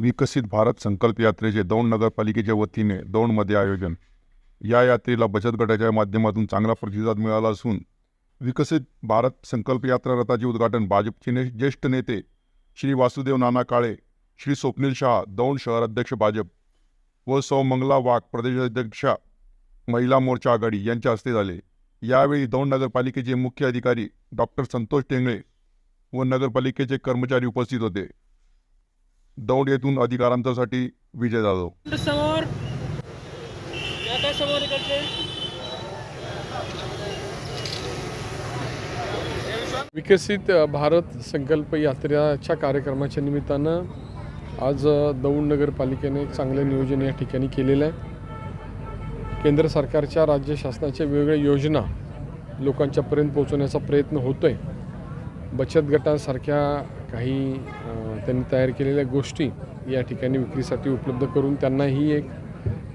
विकसित भारत संकल्प यात्रेचे दौंड नगरपालिकेच्या वतीने दौंडमध्ये आयोजन. या यात्रेला बचत गटाच्या माध्यमातून चांगला प्रतिसाद मिळाला असून विकसित भारत संकल्प यात्रा रथाचे उद्घाटन भाजपचे ने ज्येष्ठ नेते श्री वासुदेव नाना काळे श्री स्वप्नील शहा दौंड शहर अध्यक्ष भाजप व सौ मंगला वाघ प्रदेशाध्यक्षा महिला मोर्चा आघाडी यांच्या हस्ते झाले. यावेळी दौंड नगरपालिकेचे मुख्य अधिकारी डॉक्टर संतोष टेंगळे व नगरपालिकेचे कर्मचारी उपस्थित होते. दौंड येथून अधिकारांसाठी विजय जाधव. समोर. विकसित भारत संकल्प यात्रेच्या कार्यक्रमाच्या निमित्तानं आज दौंड नगरपालिकेने एक चांगलं नियोजन या ठिकाणी केलेलं आहे. केंद्र सरकारच्या राज्य शासनाच्या वेगवेगळ्या योजना लोकांच्यापर्यंत पोहोचवण्याचा प्रयत्न होतो आहे बचत गटांसारख्या काही त्यांनी तयार केलेल्या गोष्टी या ठिकाणी विक्रीसाठी उपलब्ध करून त्यांनाही एक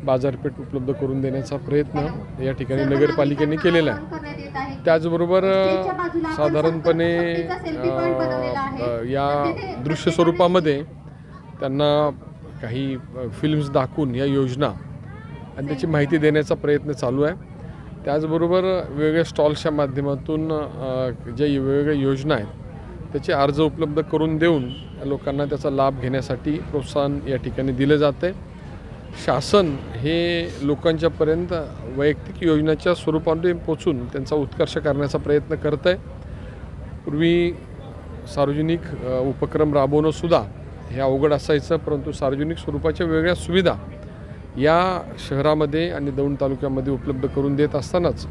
बाजारपेठ उपलब्ध करून देण्याचा प्रयत्न या ठिकाणी नगरपालिकेने केलेला आहे. त्याचबरोबर साधारणपणे या दृश्य स्वरूपामध्ये त्यांना काही फिल्म्स दाखवून या योजना आणि त्याची माहिती देण्याचा प्रयत्न चालू आहे. त्याचबरोबर वेगवेगळ्या स्टॉल्सच्या माध्यमातून ज्या वेगवेगळ्या योजना आहेत त्याचे अर्ज उपलब्ध करून देऊन लोकांना त्याचा लाभ घेण्यासाठी प्रोत्साहन या ठिकाणी दिलं जातं आहे शासन हे लोकांच्यापर्यंत वैयक्तिक योजनाच्या स्वरूपाने पोचून त्यांचा उत्कर्ष करण्याचा प्रयत्न करत आहे पूर्वी सार्वजनिक उपक्रम राबवणंसुद्धा हे अवघड असायचं परंतु सार्वजनिक स्वरूपाच्या वेगळ्या सुविधा या शहरामध्ये आणि दौंड तालुक्यामध्ये उपलब्ध करून देत असतानाच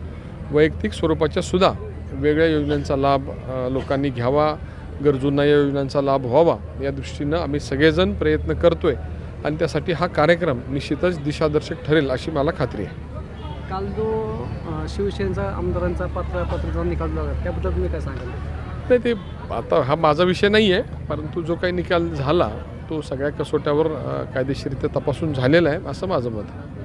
वैयक्तिक स्वरूपाच्या सुद्धा वेगळ्या योजनांचा लाभ लोकांनी घ्यावा गरजूंना या योजनांचा लाभ व्हावा या दृष्टीनं आम्ही सगळेजण प्रयत्न करतो आहे आणि त्यासाठी हा कार्यक्रम निश्चितच दिशादर्शक ठरेल अशी मला खात्री आहे. काल जो शिवसेनेचा आमदारांचा पात्र पात्रचा निकाल लागला त्याबद्दल तुम्ही काय सांगाल? नाही ते आता हा माझा विषय नाही आहे परंतु जो काही निकाल झाला तो सगळ्या कसोट्यावर कायदेशीरित्या तपासून झालेला आहे असं माझं मत आहे.